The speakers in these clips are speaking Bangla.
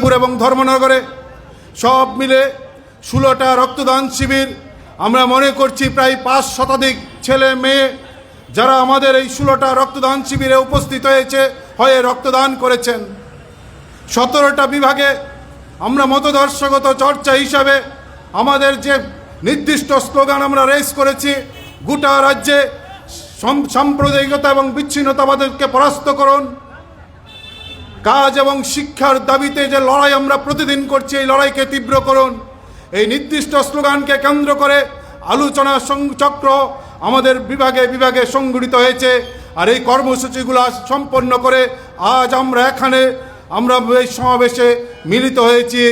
বিজয়পুর এবং ধর্মনগরে সব মিলে ষোলোটা রক্তদান শিবির। আমরা মনে করছি প্রায় পাঁচ শতাধিক ছেলে মেয়ে যারা আমাদের এই ষোলোটা রক্তদান শিবিরে উপস্থিত হয়েছে, হয়ে রক্তদান করেছেন। সতেরোটা বিভাগে আমরা মতদর্শগত চর্চা হিসাবে আমাদের যে নির্দিষ্ট স্লোগান আমরা রেস করেছি, গোটা রাজ্যে সাম্প্রদায়িকতা এবং বিচ্ছিন্নতাবাদকে পরাস্ত করুন। কাজ এবং শিক্ষার দাবিতে যে লড়াই আমরা প্রতিদিন করছি, এই লড়াইকে তীব্র করুন। এই নির্দিষ্ট স্লোগানকে কেন্দ্র করে আলোচনা চক্র আমাদের বিভাগে বিভাগে সংগঠিত হয়েছে। আর এই কর্মসূচিগুলো সম্পন্ন করে আজ আমরা এখানে আমরা এই সমাবেশে মিলিত হয়েছি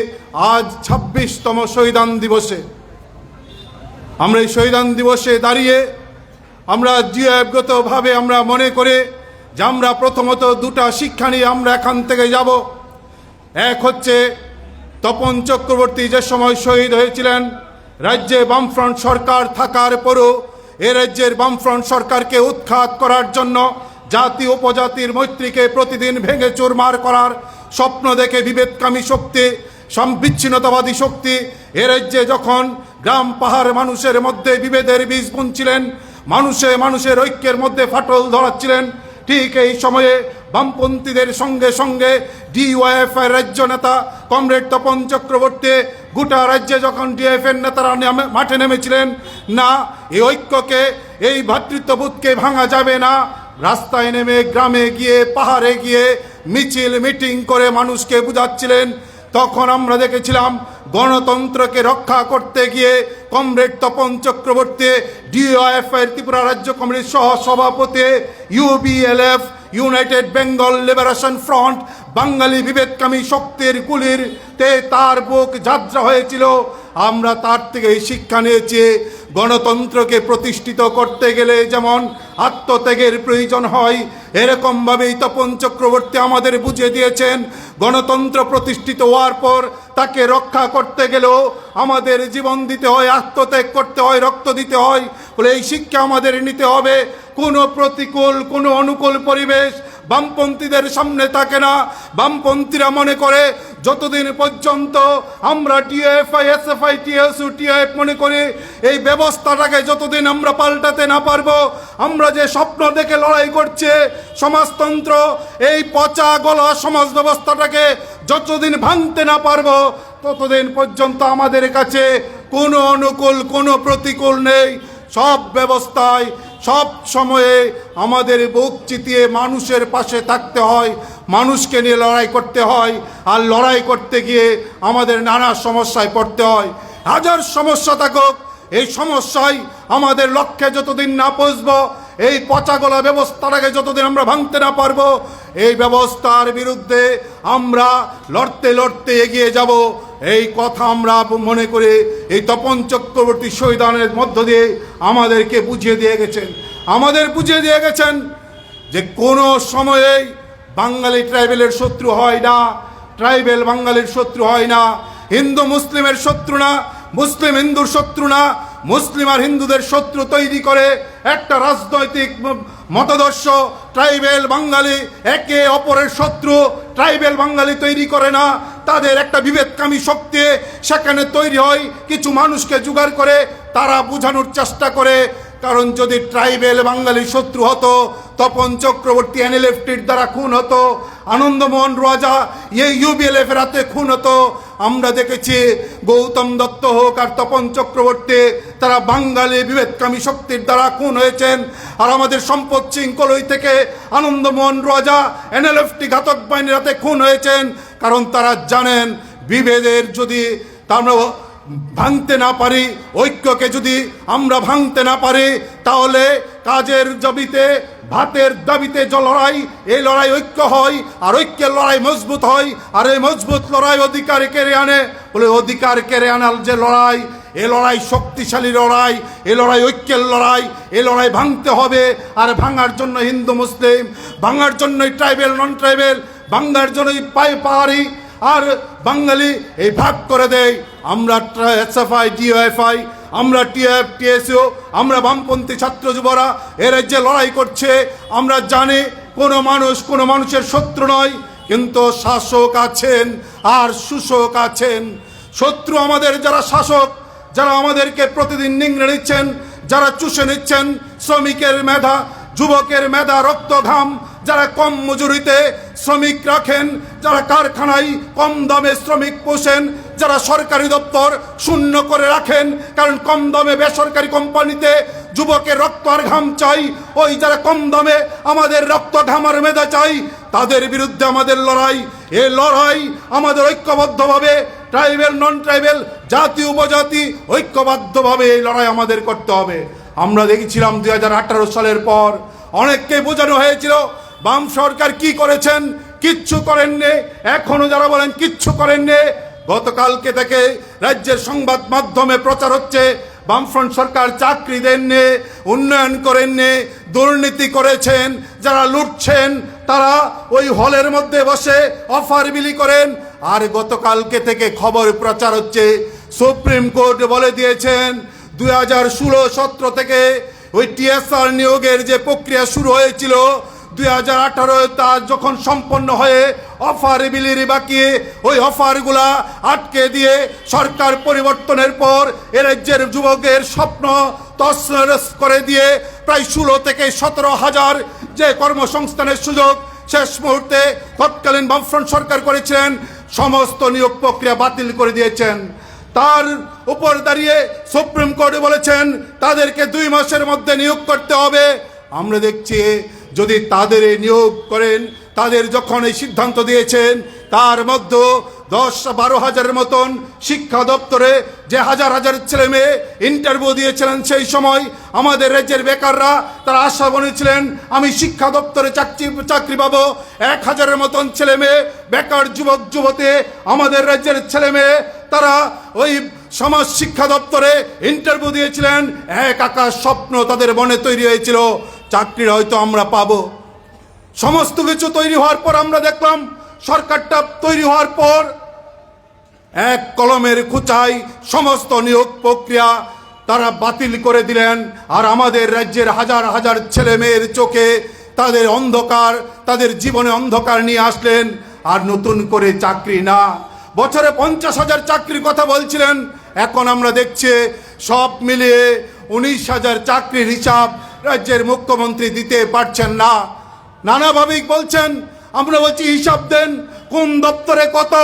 আজ ছাব্বিশতম শহীদান দিবসে। আমরা এই শহীদান দিবসে দাঁড়িয়ে আমরা জিয়াগতভাবে আমরা মনে করে যে আমরা প্রথমত দুটা শিক্ষা নিয়ে আমরা এখান থেকে যাব। এক হচ্ছে তপন চক্রবর্তী যে সময় শহীদ হয়েছিলেন, রাজ্যে বামফ্রন্ট সরকার থাকার পরও এ রাজ্যের বামফ্রন্ট সরকারকে উৎখাত করার জন্য জাতি উপজাতির মৈত্রীকে প্রতিদিন ভেঙে চুরমার করার স্বপ্ন দেখে বিভেদকামী শক্তি বিচ্ছিন্নতাবাদী শক্তি এ রাজ্যে যখন গ্রাম পাহাড় মানুষের মধ্যে বিভেদের বীজ বুনছিলেন, মানুষে মানুষের ঐক্যের মধ্যে ফাটল ধরাচ্ছিলেন ঠিক এই সময়ে বামপন্থীদের সঙ্গে সঙ্গে ডিওয়াইএফ এর রাজ্য নেতা কমরেড তপন চক্রবর্তী গোটা রাজ্যে যখন ডিএফ এর নেতারা মাঠে নেমেছিলেন, না, এই ঐক্যকে, এই ভ্রাতৃত্ববোধকে ভাঙা যাবে না। রাস্তায় নেমে গ্রামে গিয়ে, পাহাড়ে গিয়ে মিছিল, মিটিং করে মানুষকে বুঝাচ্ছিলেন। তখন আমরা দেখেছিলাম গণতন্ত্রকে রক্ষা করতে গিয়ে কমরেড তপন চক্রবর্তী ডিওএফ এর ত্রিপুরা রাজ্য কমিটির সহ সভাপতি UBLF United Bengal Liberation Front বাঙালি বিভেদকামী শক্তির গুলির তে তার বুক যাত্রা হয়েছিল। আমরা তার থেকে শিক্ষা নিয়েছি, গণতন্ত্রকে প্রতিষ্ঠিত করতে গেলে যেমন আত্মত্যাগের প্রয়োজন হয়, এরকমভাবেই তপন চক্রবর্তী আমাদের বুঝিয়ে দিয়েছেন, গণতন্ত্র প্রতিষ্ঠিত হওয়ার পর তাকে রক্ষা করতে গেলেও আমাদের জীবন দিতে হয়, আত্মত্যাগ করতে হয়, রক্ত দিতে হয়, বলে এই শিক্ষা আমাদের নিতে হবে। কোনো প্রতিকূল, কোনো অনুকূল পরিবেশ বামপন্থীদের সামনে থাকে না। বামপন্থীরা মনে করে, যতদিন পর্যন্ত আমরা টিএফআই, এসএফআই, টিএসইউ টিএফ মনে করি এই ব্যবস্থাটাকে যতদিন আমরা পাল্টাতে না পারব, আমরা যে স্বপ্ন দেখে লড়াই করছে সমাজতন্ত্র, এই পচা গলা সমাজ ব্যবস্থাটাকে যতদিন ভাঙতে না পারব, ততদিন পর্যন্ত আমাদের কাছে কোনো অনুকূল, কোনো প্রতিকূল নেই। সব ব্যবস্থায় সব সময়ে আমাদের বুক চিতিয়ে মানুষের পাশে থাকতে হয়, মানুষকে নিয়ে লড়াই করতে হয় আর লড়াই করতে গিয়ে আমাদের নানা সমস্যায় পড়তে হয়। হাজার সমস্যা থাকুক, এই সমস্যায় আমাদের লক্ষ্যে যতদিন না পৌঁছবো, এই পচাগলা ব্যবস্থাটাকে যতদিন আমরা ভাঙতে না পারব, এই ব্যবস্থার বিরুদ্ধে আমরা লড়তে লড়তে এগিয়ে যাব। এই কথা আমরা মনে করে এই তপন চক্রবর্তী শহীদানের মধ্য দিয়ে আমাদেরকে বুঝিয়ে দিয়ে গেছেন। আমাদের বুঝিয়ে দিয়ে গেছেন যে কোনো সময়েই বাঙালি ট্রাইবেলের শত্রু হয় না, ট্রাইবেল বাঙালির শত্রু হয় না, হিন্দু মুসলিমের শত্রু না, মুসলিম হিন্দুর শত্রু না, মুসলিম আর হিন্দুদের শত্রু তৈরি করে একটা রাজনৈতিক মতাদর্শ, ট্রাইবেল বাঙালি একে অপরের শত্রু, ট্রাইবেল বাঙালি তৈরি করে না। তাদের একটা বিভেদকামী শক্তি সেখানে তৈরি হয়, কিছু মানুষকে জোগাড় করে, তারা বোঝানোর চেষ্টা করে। কারণ যদি ট্রাইবেল বাঙালি শত্রু হতো, তপন চক্রবর্তী এনএলএফটির দ্বারা খুন হতো, আনন্দমোহন রাজা এই ইউবিএলএফ হাতে খুন হতো আমরা দেখেছি গৌতম দত্ত হোক আর তপন চক্রবর্তী, তারা বাঙালি বিভেদকামী শক্তির দ্বারা খুন হয়েছেন। আর আমাদের সম্পদ কলই থেকে আনন্দমোহন রাজা, এনএলএফটি ঘাতক বাহিনীর হাতে খুন হয়েছেন। কারণ তারা জানেন বিভেদের যদি আমরা ভাঙতে না পারি, ঐক্যকে যদি আমরা ভাঙতে না পারি, তাহলে কাজের জবিতে ভাতের দাবিতে যে লড়াই, এই লড়াই ঐক্য হয়, আর ঐক্যের লড়াই মজবুত হয়, আর এই মজবুত লড়াই অধিকার কেড়ে আনে। বলে অধিকার কেড়ে আনার যে লড়াই, এ লড়াই শক্তিশালী লড়াই, এ লড়াই ঐক্যের লড়াই, এ লড়াই ভাঙতে হবে, আর ভাঙার জন্য হিন্দু মুসলিম, ভাঙার জন্যই ট্রাইবেল নন ট্রাইবেল ভাঙার জন্যই পাই পাহাড়ি, আর বাঙালি এই ভাগ করে দেয়। আমরা এসএফআই ডিওএফআই আমরা টিএফ, টিএসইউ, আমরা বামপন্থী ছাত্র যুবরা, এ রাজ্যে লড়াই করছে। আমরা জানি কোনো মানুষ কোনো মানুষের শত্রু নয়, কিন্তু শাসক আছেন আর শোষক আছেন। শত্রু আমাদের যারা শাসক, যারা আমাদেরকে প্রতিদিন নিংড়ে নিচ্ছেন, যারা চুষে নিচ্ছেন, শ্রমিকের মেধা, যুবকের মেধা রক্ত ঘাম যারা কম মজুরিতে শ্রমিক রাখেন, যারা কারখানায় কম দামে শ্রমিক পোষেন যারা সরকারি দপ্তর শূন্য করে রাখেন, কারণ কম দামে বেসরকারি কোম্পানিতে যুবকের রক্ত আর ঘাম চাই। ওই যারা কম দামে আমাদের রক্ত ঘামার মেধা চাই, তাদের বিরুদ্ধে আমাদের লড়াই। এ লড়াই আমাদের ঐক্যবদ্ধভাবে, ট্রাইবেল নন ট্রাইবেল জাতি, উপজাতি ঐক্যবদ্ধভাবে এই লড়াই আমাদের করতে হবে। আমরা দেখেছিলাম দুই হাজার আঠারো সালের পর অনেককে বোঝানো হয়েছিল, বাম সরকার কি করেছেন, কিচ্ছু করেননি, এখনও যারা বলেন কিচ্ছু করেননি গতকালকে থেকে রাজ্যের সংবাদ মাধ্যমে প্রচার হচ্ছে, বামফ্রন্ট সরকার চাকরি দেননি, উন্নয়ন করেননি, দুর্নীতি করেছেন, যারা লুটছেন, তারা ওই হলের মধ্যে বসে অফার বিলি করেন। আর গতকালকে থেকে খবর প্রচার হচ্ছে, সুপ্রিম কোর্ট বলে দিয়েছেন, দুই হাজার ষোলো সতেরো থেকে ওই টিএসআর নিয়োগের যে প্রক্রিয়া শুরু হয়েছিল দুই হাজার আঠারো তা যখন সম্পন্ন হয়ে অফার বিলির বাকি, ওই অফারগুলা আটকে দিয়ে সরকার পরিবর্তনের পর এ রাজ্যের যুবকের স্বপ্ন তছনছ করে দিয়ে প্রায় ষোলো থেকে সতেরো হাজার যে কর্মসংস্থানের সুযোগ শেষ মুহূর্তে তৎকালীন বামফ্রন্ট সরকার করেছিলেন, সমস্ত নিয়োগ প্রক্রিয়া বাতিল করে দিয়েছেন। তার উপর দাঁড়িয়ে সুপ্রিম কোর্টে বলেছেন, তাদেরকে দুই মাসের মধ্যে নিয়োগ করতে হবে। আমরা দেখছি যদি তাদের নিয়োগ করেন, তাদের যখন এই সিদ্ধান্ত দিয়েছেন, তার মধ্যে দশ বারো হাজারের মতন শিক্ষা দপ্তরে যে হাজার হাজার ছেলে মেয়ে ইন্টারভিউ দিয়েছিলেন সেই সময় আমাদের রাজ্যের বেকাররা, তারা আশা বনেছিলেন আমি শিক্ষা দপ্তরে চাকরি চাকরি পাবো। এক হাজারের মতন ছেলে মেয়ে, বেকার যুবক, যুবতী, আমাদের রাজ্যের ছেলে মেয়ে, তারা ওই সমাজ শিক্ষা দপ্তরে ইন্টারভিউ দিয়েছিলেন। এক আকাশ স্বপ্ন তাদের মনে তৈরি হয়েছিল। চাকরির হয়তো আমরা পাবো। সমস্ত কিছু তৈরি হওয়ার পর আমরা দেখলাম, সরকারটা তৈরি হওয়ার পর এক কলমের খুচাই সমস্ত নিয়োগ প্রক্রিয়া তারা বাতিল করে দিলেন। আর আমাদের রাজ্যের হাজার হাজার ছেলে মেয়ের চোখে তাদের অন্ধকার, তাদের জীবনে অন্ধকার নিয়ে আসলেন। আর নতুন করে চাকরি না। বছরে পঞ্চাশ হাজার চাকরির কথা বলছিলেন। এখন আমরা দেখছি সব মিলিয়ে উনিশ হাজার চাকরির হিসাব রাজ্যের মুখ্যমন্ত্রী দিতে পারছেন না। নানাভাবেই বলছেন, আমরা বলছি হিসাব দেন, কোন দপ্তরে কত?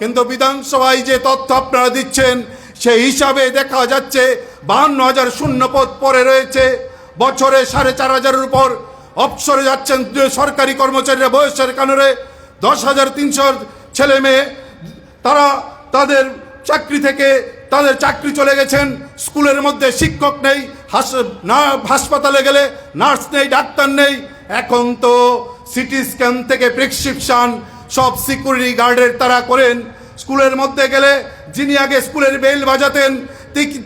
কিন্তু বিধানসভায় যে তথ্য আপনারা দিচ্ছেন, সেই হিসাবে দেখা যাচ্ছে বাহান্ন হাজার শূন্য পদ পরে রয়েছে। বছরে সাড়ে চার হাজারের উপর অবসরে যাচ্ছেন সরকারি কর্মচারীরা বয়সের কারণে দশ হাজার তিনশো ছেলে মেয়ে, তারা তাদের চাকরি থেকে তাদের চাকরি চলে গেছেন, স্কুলের মধ্যে শিক্ষক নেই হাসপাতালে গেলে নার্স নেই, ডাক্তার নেই। এখন তো সিটি স্ক্যান থেকে প্রেসক্রিপশন সব সিকিউরিটি গার্ডের তারা করেন। স্কুলের মধ্যে গেলে যিনি আগে স্কুলের বেল বাজাতেন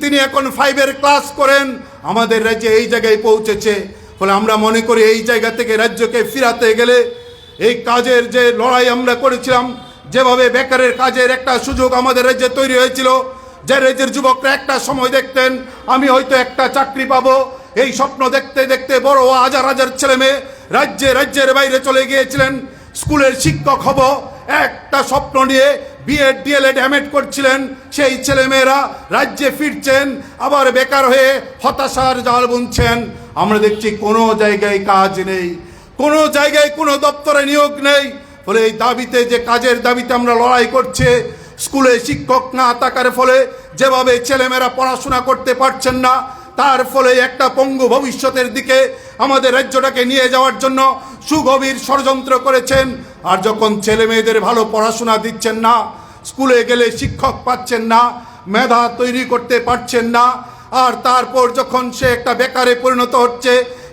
তিনি এখন ফাইভের ক্লাস করেন। আমাদের রাজ্যে এই জায়গায় পৌঁছেছে। ফলে আমরা মনে করি এই জায়গা থেকে রাজ্যকে ফিরাতে গেলে এই কাজের যে লড়াই আমরা করেছিলাম, যেভাবে বেকারের কাজের একটা সুযোগ আমাদের রাজ্যে তৈরি হয়েছিল যে রাজ্যের যুবকরা একটা সময় দেখতেন, আমি হয়তো একটা চাকরি পাবো। এই স্বপ্ন দেখতে দেখতে বড় হাজার হাজার ছেলে মেয়ে রাজ্যে রাজ্যের বাইরে চলে গিয়েছিলেন। স্কুলের শিক্ষক হব, একটা স্বপ্ন নিয়ে বিএড, ডিএলএড, এমএড করছিলেন সেই ছেলেমেয়েরা রাজ্যে ফিরছেন, আবার বেকার হয়ে হতাশার জাল বুনছেন। আমরা দেখছি কোনো জায়গায় কাজ নেই, কোনো জায়গায় কোনো দপ্তরে নিয়োগ নেই। ফলে এই দাবিতে যে কাজের দাবিতে আমরা লড়াই করছে স্কুলে শিক্ষক না থাকার ফলে যেভাবে ছেলেমেয়েরা পড়াশোনা করতে পারছেন না, তার ফলে একটা পঙ্গু ভবিষ্যতের দিকে আমাদের রাজ্যটাকে নিয়ে যাওয়ার জন্য সুগভীর ষড়যন্ত্র করেছেন। আর যখন ছেলে মেয়েদের ভালো পড়াশোনা দিচ্ছেন না, স্কুলে গেলে শিক্ষক পাচ্ছেন না, মেধা তৈরি করতে পারছেন না, আর তারপর যখন সে একটা বেকারে পরিণত হচ্ছে,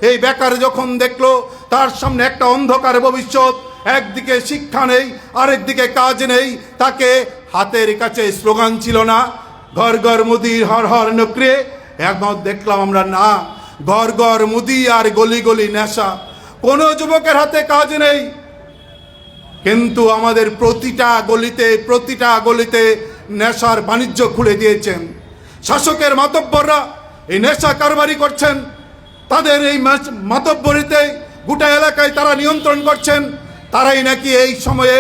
এই বেকার যখন দেখল, তার সামনে একটা অন্ধকার ভবিষ্যৎ, একদিকে শিক্ষা নেই, আরেকদিকে কাজ নেই, তাকে হাতের কাছে স্লোগান ছিল না, ঘর ঘর মুদি হর হর নকরে। এখন দেখলাম আমরা না, ঘর ঘর মুদি আর গলি গলি নেশা। কোনো যুবকের হাতে কাজ নেই। কিন্তু আমাদের প্রতিটা গলিতে প্রতিটা গলিতে নেশার বাণিজ্য খুলে দিয়েছেন। শাসকের মাতব্বররা এই নেশা কারবারি করছেন। তাদের এই মাতব্বরিতে গোটা এলাকায় তারা নিয়ন্ত্রণ করছেন। তারাই নাকি এই সময়ে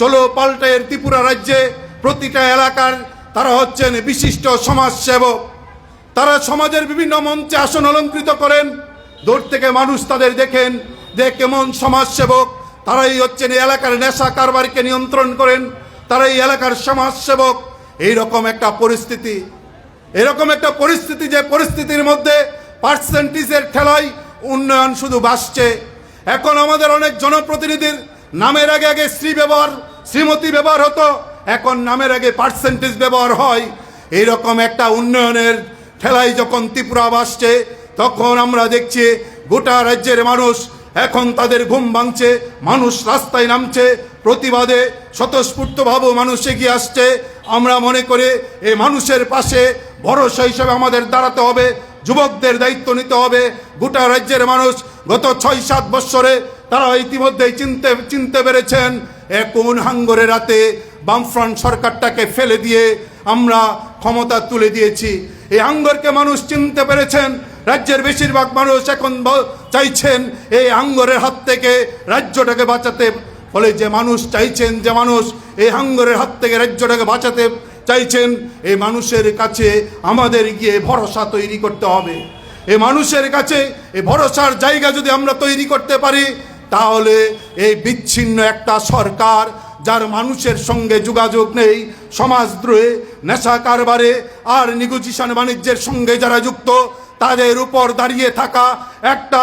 চলো পাল্টের ত্রিপুরা রাজ্যে প্রতিটা এলাকার তারা হচ্ছেন বিশিষ্ট সমাজসেবক। তারা সমাজের বিভিন্ন মঞ্চে আসন অলঙ্কৃত করেন। দূর থেকে মানুষ তাদের দেখেন যে কেমন সমাজসেবক। তারাই হচ্ছেন এই এলাকার নেশা কারবারকে নিয়ন্ত্রণ করেন। তারা এই এলাকার সমাজসেবক। এইরকম একটা পরিস্থিতি। এরকম একটা পরিস্থিতি যে পরিস্থিতির মধ্যে পার্সেন্টেজের ঠেলায় উন্নয়ন শুধু বাসছে। এখন আমাদের অনেক জনপ্রতিনিধির নামের আগে আগে শ্রী ব্যবহার, শ্রীমতী ব্যবহার হতো। এখন নামের আগে পার্সেন্টেজ ব্যবহার হয়। এইরকম একটা উন্নয়নের ঠেলায় যখন ত্রিপুরা বাসছে তখন আমরা দেখছি গোটা রাজ্যের মানুষ এখন তাদের ঘুম ভাঙছে, মানুষ রাস্তায় নামছে, প্রতিবাদে স্বতঃস্ফূর্তভাবে মানুষ এগিয়ে আসছে। আমরা মনে করি এই মানুষের পাশে ভরসা হিসেবে আমাদের দাঁড়াতে হবে, যুবকদের দায়িত্ব নিতে হবে। গোটা রাজ্যের মানুষ গত ছয় সাত বৎসরে তারা ইতিমধ্যেই চিনতে চিনতে পেরেছেন কোন হাঙ্গরে রাতে বামফ্রন্ট সরকারটাকে ফেলে দিয়ে আমরা ক্ষমতা তুলে দিয়েছি। এই আঙ্গরকে মানুষ চিনতে পেরেছেন, রাজ্যের বেশিরভাগ মানুষ এখন চাইছেন এই আঙ্গরের হাত থেকে রাজ্যটাকে বাঁচাতে। ফলে যে মানুষ চাইছেন যে মানুষ এই হাঙ্গরের হাত থেকে রাজ্যটাকে বাঁচাতে চাইছেন এই মানুষের কাছে আমাদের গিয়ে ভরসা তৈরি করতে হবে। এ মানুষের কাছে এই ভরসার জায়গা যদি আমরা তৈরি করতে পারি, তাহলে এই বিচ্ছিন্ন একটা সরকার যার মানুষের সঙ্গে যোগাযোগ নেই, সমাজদ্রোহে, নেশা কারবারে আর নিগোচিয়েশন বাণিজ্যের সঙ্গে যারা যুক্ত, তাদের উপর দাঁড়িয়ে থাকা একটা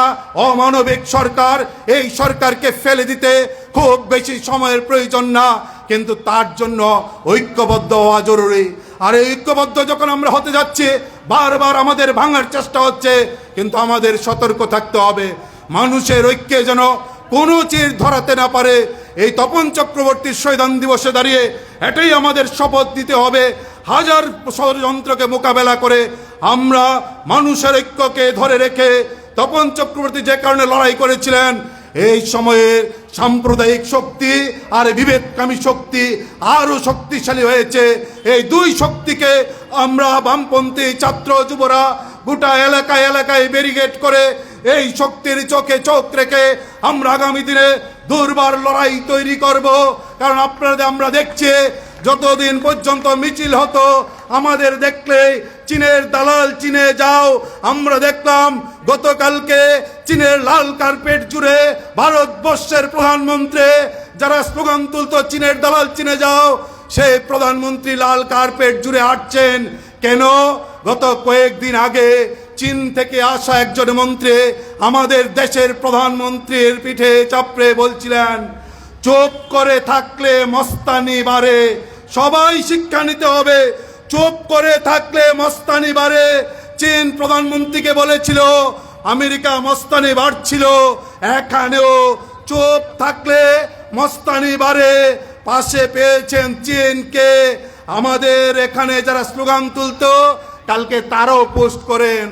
অমানবিক সরকার, এই সরকারকে ফেলে দিতে খুব বেশি সময়ের প্রয়োজন না। কিন্তু তার জন্য ঐক্যবদ্ধ হওয়া জরুরি। আর এই ঐক্যবদ্ধ যখন আমরা হতে যাচ্ছি, বারবার আমাদের ভাঙার চেষ্টা হচ্ছে, কিন্তু আমাদের সতর্ক থাকতে হবে। মানুষের ঐক্যে যেন কোনো চির ধরাতে না পারে এই তপন চক্রবর্তীর শহীদান দিবসে দাঁড়িয়ে এটাই আমাদের শপথ দিতে হবে। হাজার ষড়যন্ত্রকে মোকাবেলা করে আমরা মানুষের ঐক্যকে ধরে রেখে তপন চক্রবর্তী যে কারণে লড়াই করেছিলেন, এই সময়ে সাম্প্রদায়িক শক্তি আর বিভেদকামী শক্তি আরও শক্তিশালী হয়েছে। এই দুই শক্তিকে আমরা বামপন্থী ছাত্র যুবরা গোটা এলাকায় এলাকায় ব্যারিগেড করে এই শক্তির চোখে চোখ রেখে আমরা আগামী দিনে দুর্বার লড়াই তৈরি করব। কারণ আপনাদের আমরা দেখছি, যতদিন পর্যন্ত মিছিল হতো, আমাদের দেখলে চীনের দালাল চীনে যাও। আমরা দেখলাম, গতকালকে চীনের লাল কার্পেট জুড়ে ভারতবর্ষের প্রধানমন্ত্রী, যারা স্লোগান তুলত, চীনের দালাল চীনে যাও, সেই প্রধানমন্ত্রী লাল কার্পেট জুড়ে হাঁটছেন। কেন? গত কয়েকদিন আগে চীন থেকে আসা একজন মন্ত্রী আমাদের দেশের প্রধানমন্ত্রীর পিঠে চাপড়ে বলছিলেন চোপ করে থাকলে মস্তানি বাড়ে, সবাই শিক্ষা নিতে হবে। চোপ করে থাকলে মস্তানি বাড়ে। চীন প্রধানমন্ত্রীকে বলেছিল, আমেরিকা মস্তানি বাড়ছিল, এখানেও চোপ থাকলে মস্তানি বাড়ে। পাশে পেয়েছেন চীনকে। আমাদের এখানে যারা স্লোগান তুলত, কালকে তারাও পোস্ট করেন।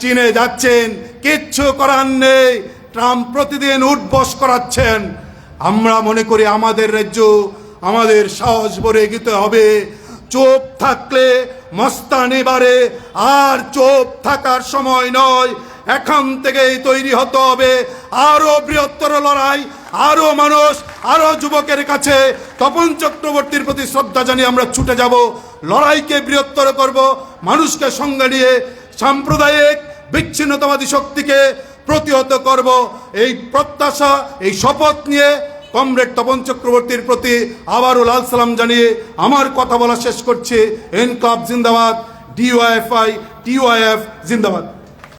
চীনে যাচ্ছেন, কিচ্ছু করার নেই। ট্রাম্প প্রতিদিন উঠবস করাচ্ছেন। আমরা মনে করি আমাদের রাজ্য, আমাদের সাহস ভরে এগিতে হবে। চোপ থাকলে মস্তানি বাড়ে, আর চোপ থাকার সময় নয়। এখন থেকেই তৈরি হতে হবে। আরও বৃহত্তর লড়াই, আরও মানুষ, আরও যুবকের কাছে। তপন চক্রবর্তীর প্রতি শ্রদ্ধা জানিয়ে আমরা ছুটে যাব। লড়াইকে বৃহত্তর করব, মানুষকে সঙ্গে নিয়ে সাম্প্রদায়িক, বিচ্ছিন্নতাবাদী শক্তিকে প্রতিহত করব। এই প্রত্যাশা, এই শপথ নিয়ে কমরেড তপন চক্রবর্তীর প্রতি আবারও লাল সালাম জানিয়ে আমার কথা বলা শেষ করছে। এনকাপ জিন্দাবাদ, ডিওয়াইএফআই, টিওয়াইএফ জিন্দাবাদ।